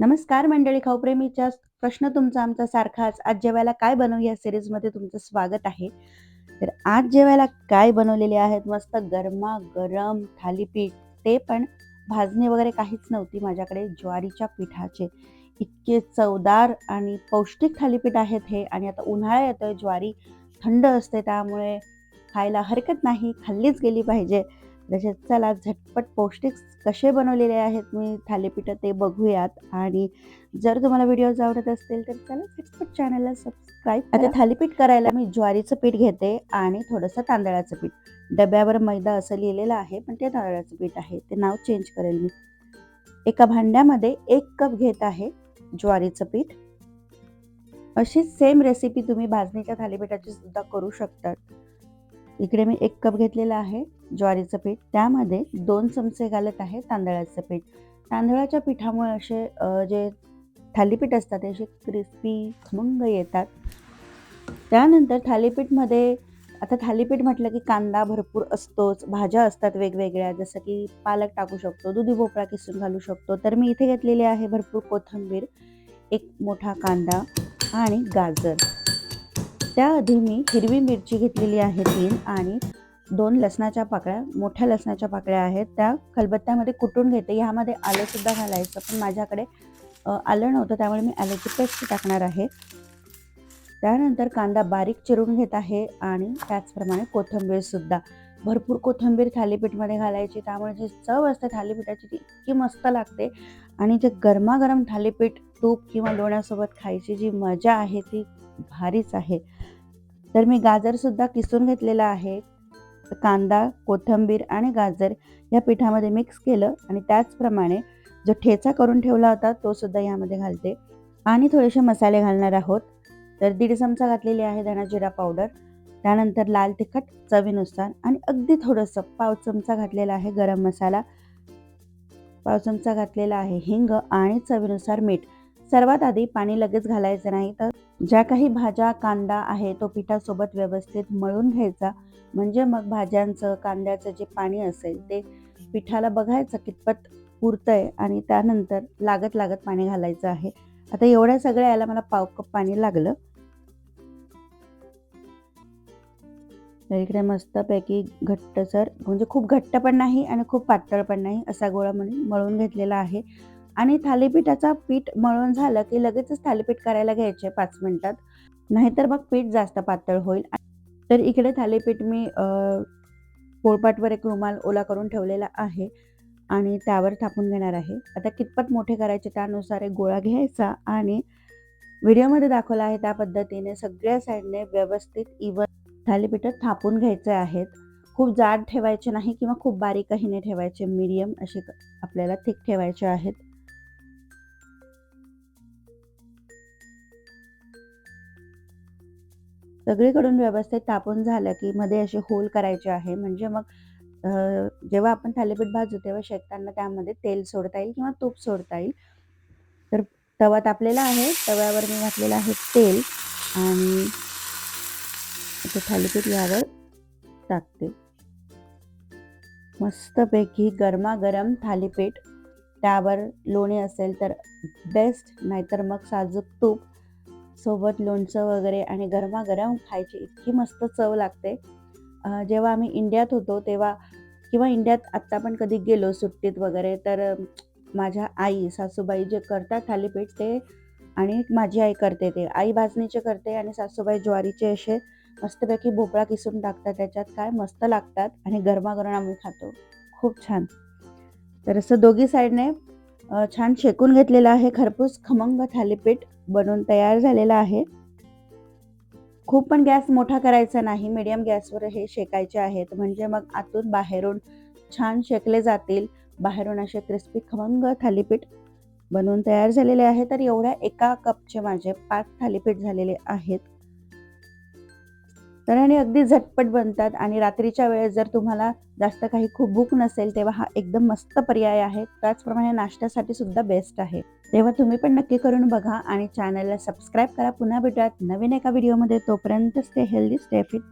नमस्कार मंडळी खाऊप्रेमीच्या प्रश्न तुमचा आमचा सारखाच आज जेवायला काय बनवू या सिरीजमध्ये तुमचं स्वागत आहे. तर आज जेवायला काय बनवलेले आहेत? मस्त गरमागरम थालीपीठ. ते पण भाजणी वगैरे काहीच नव्हती माझ्याकडे. ज्वारीच्या पिठाचे इतके चवदार आणि पौष्टिक थालीपीठ आहेत हे. आणि आता उन्हाळा येतोय ज्वारी थंड असते त्यामुळे खायला हरकत नाही. खाल्लीच गेली पाहिजे. जसे चला झटपट पौष्टिक कसे बनवलेले आहेत मी थालीपीठं ते बघूयात. आणि जर तुम्हाला व्हिडिओज आवडत असतील तर चला झटपट चॅनलला सबस्क्राईब आता थालीपीठ करायला मी ज्वारीचं पीठ घेते आणि थोडंसं तांदळाचं पीठ. डब्यावर मैदा असं लिहिलेलं आहे पण ते तांदळाचं पीठ आहे. ते नाव चेंज करेल मी. एका भांड्यामध्ये एक कप घेत आहे ज्वारीचं पीठ. अशीच सेम रेसिपी तुम्ही भाजणीच्या थालीपीठाची सुद्धा करू शकतात. इकडे मी एक कप घेतलेला आहे ज्वारीचं पीठ. त्यामध्ये दोन चमचे घालत आहे तांदळाचं पीठ. तांदळाच्या पिठामुळे असे जे थालीपीठ असतात ते असे क्रिस्पी खमंग येतात. त्यानंतर थालीपीठमध्ये आता थालीपीठ म्हटलं की कांदा भरपूर असतोच भाज्या असतात वेगवेगळ्या जसं की पालक टाकू शकतो दुधी भोपळा किसून घालू शकतो. तर मी इथे घेतलेले आहे भरपूर कोथिंबीर एक मोठा कांदा आणि गाजर. त्याआधी मी हिरवी मिरची घेतलेली आहे तीन आणि दोन लसणाच्या पाकळ्या मोठ्या लसणाच्या पाकळ्या आहेत. त्या खलबत्त्यामध्ये कुटून घेते. ह्यामध्ये आलंसुद्धा घालायचं पण माझ्याकडे आलं नव्हतं त्यामुळे मी आल्याची पेस्ट टाकणार आहे. त्यानंतर कांदा बारीक चिरून घेत आहे आणि त्याचप्रमाणे कोथिंबीरसुद्धा भरपूर कोथिंबीर थालीपीठमध्ये घालायची त्यामुळे जी चव असते थालीपीठाची ती इतकी मस्त लागते. आणि जे गरमागरम थालीपीठ तूप किंवा लोण्यासोबत खायची जी मजा आहे ती भारीच आहे. तर मी गाजरसुद्धा किसून घेतलेला आहे. कांदा कोथिंबीर आणि गाजर या पिठामध्ये मिक्स केलं आणि त्याचप्रमाणे जो ठेचा करून ठेवला होता तो सुद्धा यामध्ये घालते. आणि थोडेसे मसाले घालणार आहोत. तर दीड चमचा घातलेली आहे धणा जिरा पावडर. त्यानंतर लाल तिखट चवीनुसार आणि अगदी थोडंसं पाव चमचा घातलेला आहे गरम मसाला. पाव चमचा घातलेला आहे हिंग आणि चवीनुसार मीठ. सर्वात आधी पाणी लगेच घालायचं नाही तर ज्या काही भाज्या कांदा आहे तो पिठासोबत व्यवस्थित मळून घ्यायचा. म्हणजे मग भाज्यांचं कांद्याचं जे पाणी असेल ते पिठाला बघायचं कितपत पुरतंय आणि त्यानंतर लागत लागत पाणी घालायचं आहे. आता एवढ्या सगळ्या याला मला पाव कप पाणी लागलं. तर इकडे मस्तपैकी घट्टसर म्हणजे खूप घट्ट पण नाही आणि खूप पातळ पण नाही असा गोळा म्हणून मळून घेतलेला आहे. आणि थालीपीठाचा पीठ मळून झालं की लगेचच थालीपीठ करायला घ्यायचे पाच मिनिटात. नाहीतर मग पीठ जास्त पातळ होईल. तर इकडे थालीपीठ मी पोळपाटवर एक रुमाल ओला करून ठेवलेला आहे आणि त्यावर थापून घेणार आहे. आता कितपत मोठे करायचे त्यानुसार एक गोळा घ्यायचा आणि व्हिडिओमध्ये दाखवला आहे त्या पद्धतीने सगळ्या साईडने व्यवस्थित इवन थालीपीठ थापून घ्यायचे आहेत. खूप जाड ठेवायचे नाही किंवा खूप बारीकही नाही ठेवायचे मीडियम असे आपल्याला थिक ठेवायचे आहेत. सगळीकडून व्यवस्थित तापून झालं की मध्ये असे होल करायचे आहे. म्हणजे मग जेव्हा आपण थालीपीठ भाजू तेव्हा शेकताना त्यामध्ये तेल सोडता येईल किंवा तूप सोडता येईल. तर तवा तापलेला आहे. तव्यावर मी घातलेलं आहे तेल आणि ते थालीपीठ यावर टाकते. मस्तपैकी गरमागरम थालीपीठ. त्यावर लोणी असेल तर बेस्ट नाहीतर मग साजूक तूप. सोबत लोणचं वगैरे आणि गरमागरम खायची इतकी मस्त चव लागते. जेव्हा आम्ही इंडियात होतो तेव्हा किंवा इंडियात आत्ता पण कधी गेलो सुट्टीत वगैरे तर माझ्या आई सासूबाई जे करतात थालीपीठ ते आणि माझी आई करते ते. आई भाजणीचे करते आणि सासूबाई ज्वारीचे असे मस्तपैकी भोपळा किसून टाकतात त्याच्यात काय मस्त लागतात आणि गरमागरम आम्ही खातो. खूप छान. तर असं दोघी साईडने छान शेकून घेतलेलं आहे. खरपूस खमंग थालीपीठ बनवून तयार झालेलं आहे. खूप पण गॅस मोठा करायचा नाही. मीडियम गॅसवर हे शेकायचे आहेत. म्हणजे मग आतून बाहेरून छान शेकले जातील. बाहेरून असे क्रिस्पी खमंग थालीपीठ बनवून तयार झालेले आहे. तर एवढ्या एका कपचे माझे पाच थालीपीठ झालेले आहेत. तर आणि अगदी झटपट बनतात. आणि रात्रीच्या वेळेस जर तुम्हाला जास्त काही खूप भूक नसेल तेव्हा हा एकदम मस्त पर्याय आहे. त्याचप्रमाणे नाश्त्यासाठी सुद्धा बेस्ट आहे. तेव्हा तुम्ही पण नक्की करून बघा आणि चॅनलला सबस्क्राईब करा. पुन्हा भेटूयात नवीन एका व्हिडिओमध्ये तोपर्यंत स्टे हेल्दी स्टे फिट